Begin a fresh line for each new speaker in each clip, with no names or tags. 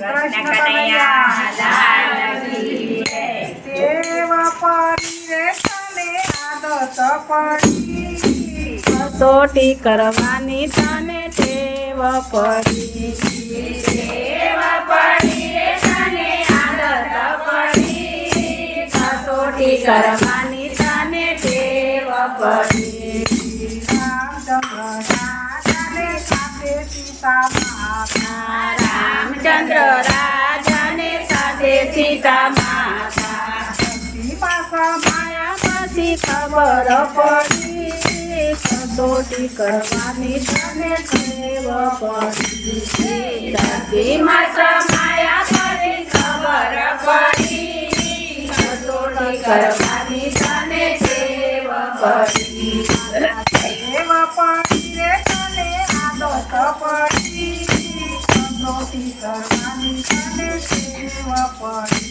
કૃષ્ણ કનૈયા લાલ કી
દેવા પડી રે તને આદત પડી
કસોટી કરવાની તને ટેવ પડી.
દેવા પડી રે તને આદત પડી કસોટી કરવાની તને ટેવ પડી.
પછી ખબર પડી. સંતોષી કરવાની તને ટેવ પડી.
ધરતી માતા માયા પછી ખબર પડી. સંતોષી કરવાની તને ટેવ પડી.
દેવા પડી રે તને આદત પડી. સંતોષી કરવાની તને
ટેવ પડી.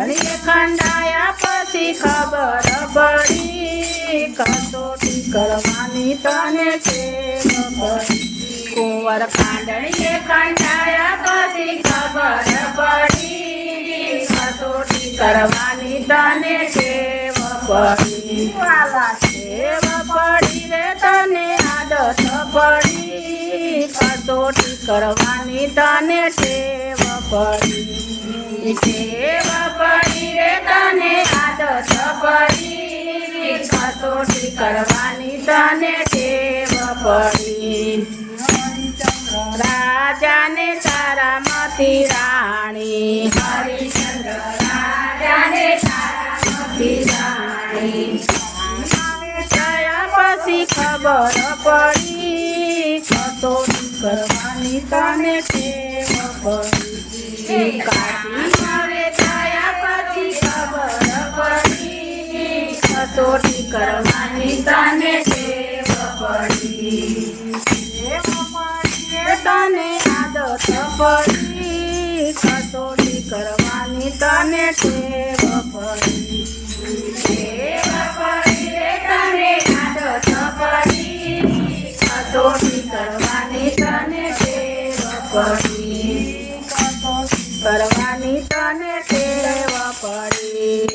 ઘડીએ ખંડાયા પછી ખબર પડી. કસોટી કરવાની તને ટેવ પડી? કુંવર
કાંડણીએ કંટાયા પછી ખબર પડી. કસોટી કરવાની તને ટેવ પડી?
વાલા
ટેવ પડી રે તને આદત પડી? કસોટી કરવાની
કસોટી કરવાની તને ટેવ પડી.
રાજાને
રાજાને તારામતી રાણી.
હરિચંદ્ર રાજાને
પછી ખબર પડી. કસોટી કરવાની તને ટેવ પડી.
કસોટી કરવાની તને ટેવ પડી.
તને આદત પડી કસોટી કરવાની તને ટેવ પડી.
તને આદત પડી કસોટી કરવાની તને ટેવ પડી.
કરવાની તને ટેવ પડી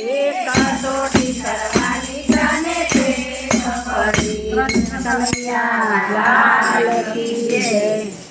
કસોટી
ટેવ પડી
કનૈયા લાલ કી જય